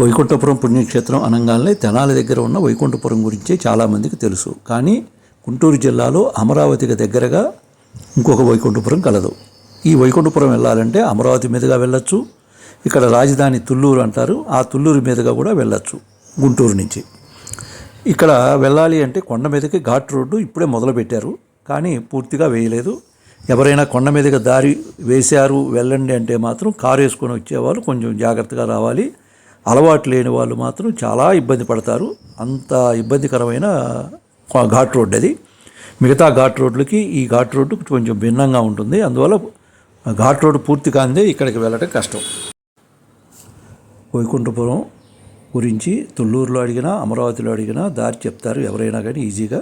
వైకుంఠపురం పుణ్యక్షేత్రం అనగానే తెనాలి దగ్గర ఉన్న వైకుంఠపురం గురించే చాలామందికి తెలుసు. కానీ గుంటూరు జిల్లాలో అమరావతికి దగ్గరగా ఇంకొక వైకుంఠపురం కలదు. ఈ వైకుంఠపురం వెళ్ళాలంటే అమరావతి మీదుగా వెళ్ళొచ్చు. ఇక్కడ రాజధాని తుళ్ళూరు అంటారు. ఆ తుళ్ళూరు మీదుగా కూడా వెళ్ళొచ్చు గుంటూరు నుంచి. ఇక్కడ వెళ్ళాలి అంటే కొండ మీదకి ఘాట్ రోడ్డు ఇప్పుడే మొదలుపెట్టారు. కానీ పూర్తిగా వేయలేదు. ఎవరైనా కొండ మీదకి దారి వేశారు వెళ్ళండి అంటే మాత్రం కారు వేసుకొని వచ్చేవాళ్ళు కొంచెం జాగ్రత్తగా రావాలి. అలవాటు లేని వాళ్ళు మాత్రం చాలా ఇబ్బంది పడతారు. అంత ఇబ్బందికరమైన ఘాట్ రోడ్ అది. మిగతా ఘాట్ రోడ్లకి ఈ ఘాట్ రోడ్డు కొంచెం భిన్నంగా ఉంటుంది. అందువల్ల ఘాట్ రోడ్డు పూర్తి కాందే ఇక్కడికి వెళ్ళడం కష్టం. వైకుంఠపురం గురించి తుళ్ళూరులో అడిగినా అమరావతిలో అడిగినా దారి చెప్తారు ఎవరైనా కానీ ఈజీగా.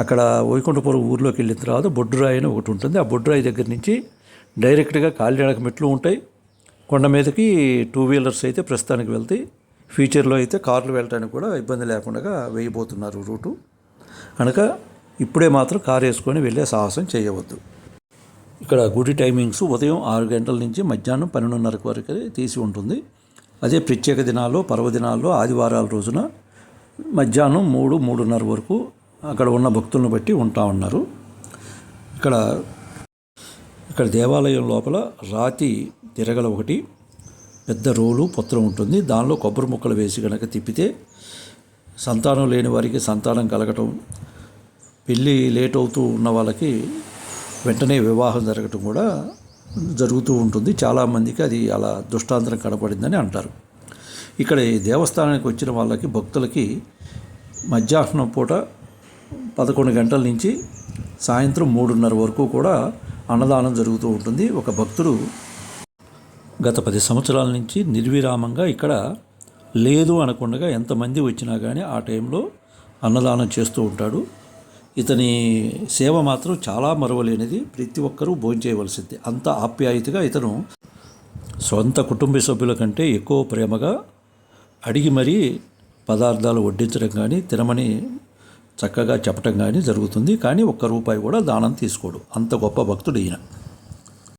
అక్కడ వైకుంఠపురం ఊర్లోకి వెళ్ళిన తర్వాత బొడ్డురాయి అని ఒకటి ఉంటుంది. ఆ బొడ్డురాయి దగ్గర నుంచి డైరెక్ట్గా కాలినడక మెట్లు ఉంటాయి. కొండ మీదకి టూ వీలర్స్ అయితే ప్రస్తుతానికి వెళ్తాయి ఫ్యూచర్లో అయితే కార్లు వెళ్ళడానికి కూడా ఇబ్బంది లేకుండా వేయబోతున్నారు రూటు. కనుక ఇప్పుడే మాత్రం కారు వేసుకొని వెళ్ళే సాహసం చేయవద్దు. ఇక్కడ గుడి టైమింగ్స్ ఉదయం ఆరు గంటల నుంచి మధ్యాహ్నం పన్నెండున్నర వరకు తీసి ఉంటుంది. అదే ప్రత్యేక దినాల్లో పర్వదినాల్లో ఆదివారాల రోజున మధ్యాహ్నం మూడు మూడున్నర వరకు అక్కడ ఉన్న భక్తులను బట్టి ఉంటా ఉన్నారు. ఇక్కడ ఇక్కడ దేవాలయం లోపల రాతి తిరగల ఒకటి పెద్ద రోలు పత్రం ఉంటుంది. దానిలో కొబ్బరి ముక్కలు వేసి కనుక తిప్పితే సంతానం లేని వారికి సంతానం కలగటం పెళ్ళి లేట్ అవుతూ ఉన్న వాళ్ళకి వెంటనే వివాహం జరగటం కూడా జరుగుతూ ఉంటుంది. చాలామందికి అది అలా దుష్టాంతరం కనపడిందని అంటారు. ఇక్కడ ఈ దేవస్థానానికి వచ్చిన వాళ్ళకి భక్తులకి మధ్యాహ్నం పూట పదకొండు గంటల నుంచి సాయంత్రం మూడున్నర వరకు కూడా అన్నదానం జరుగుతూ ఉంటుంది. ఒక భక్తుడు గత పది సంవత్సరాల నుంచి నిర్విరామంగా ఇక్కడ లేదు అనకుండా ఎంతమంది వచ్చినా కానీ ఆ టైంలో అన్నదానం చేస్తూ ఉంటాడు. ఇతని సేవ మాత్రం చాలా మరువలేనిది. ప్రతి ఒక్కరూ భోంచేయవలసింది అంత ఆప్యాయతగా ఇతను సొంత కుటుంబ సభ్యుల కంటే ఎక్కువ ప్రేమగా అడిగి మరీ పదార్థాలు వడ్డించడం కానీ తినమని చక్కగా చెప్పటం కానీ జరుగుతుంది. కానీ ఒక్క రూపాయి కూడా దానం తీసుకోడు. అంత గొప్ప భక్తుడు ఈయన.